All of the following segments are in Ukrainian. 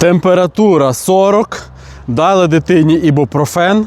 Температура 40. Дали дитині ібупрофен.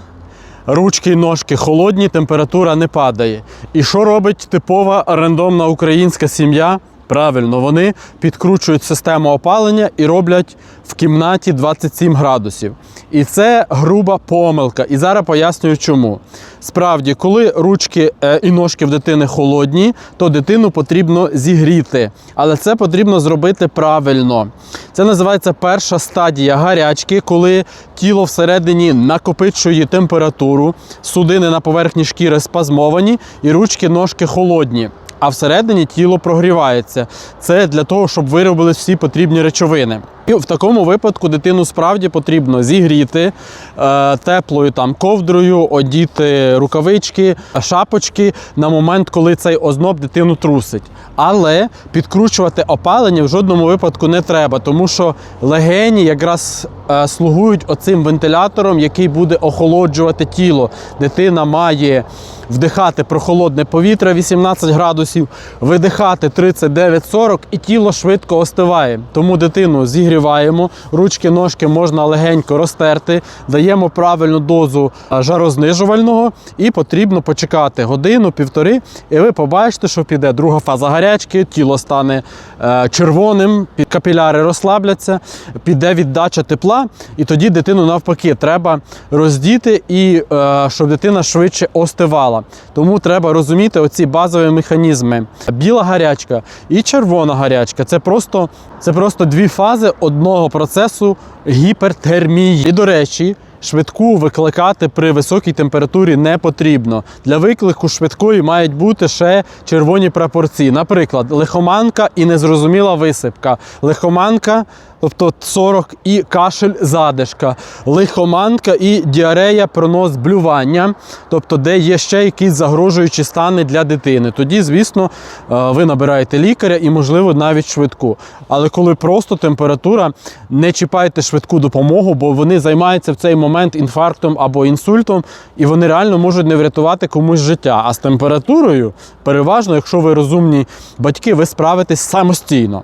Ручки і ножки холодні, температура не падає. І що робить типова рандомна українська сім'я? Правильно, вони підкручують систему опалення і роблять в кімнаті 27 градусів. І це груба помилка. І зараз пояснюю чому. Справді, коли ручки е, і ножки в дитини холодні, то дитину потрібно зігріти. Але це потрібно зробити правильно. Це називається перша стадія гарячки, коли тіло всередині накопичує температуру, судини на поверхні шкіри спазмовані і ручки, ножки холодні. А всередині тіло прогрівається. Це для того, щоб виробились всі потрібні речовини. В такому випадку дитину справді потрібно зігріти е, теплою там ковдрою, одіти рукавички, шапочки на момент, коли цей озноб дитину трусить. Але підкручувати опалення в жодному випадку не треба, тому що легені якраз е, слугують оцим вентилятором, який буде охолоджувати тіло. Дитина має вдихати прохолодне повітря 18 градусів, видихати 39-40 і тіло швидко остиває. Тому дитину зігріваємо, ручки, ножки можна легенько розтерти, даємо правильну дозу жарознижувального. І потрібно почекати годину-півтори, і ви побачите, що піде друга фаза гарячки, тіло стане е, червоним, пі- капіляри розслабляться, піде віддача тепла, і тоді дитину навпаки треба роздіти і е, щоб дитина швидше остивала. Тому треба розуміти оці базові механізми. Біла гарячка і червона гарячка це просто, це просто дві фази одного процесу гіпертермії. І до речі. Швидку викликати при високій температурі не потрібно. Для виклику швидкої мають бути ще червоні прапорці. Наприклад, лихоманка і незрозуміла висипка. Лихоманка, тобто 40 і кашель задишка. Лихоманка і діарея, пронос блювання, тобто де є ще якісь загрожуючі стани для дитини. Тоді, звісно, е, ви набираєте лікаря і, можливо, навіть швидку. Але коли просто температура, не чіпайте швидку допомогу, бо вони займаються в цей момент інфарктом або інсультом, і вони реально можуть не врятувати комусь життя. А з температурою, переважно, якщо ви розумні батьки, ви справитесь самостійно.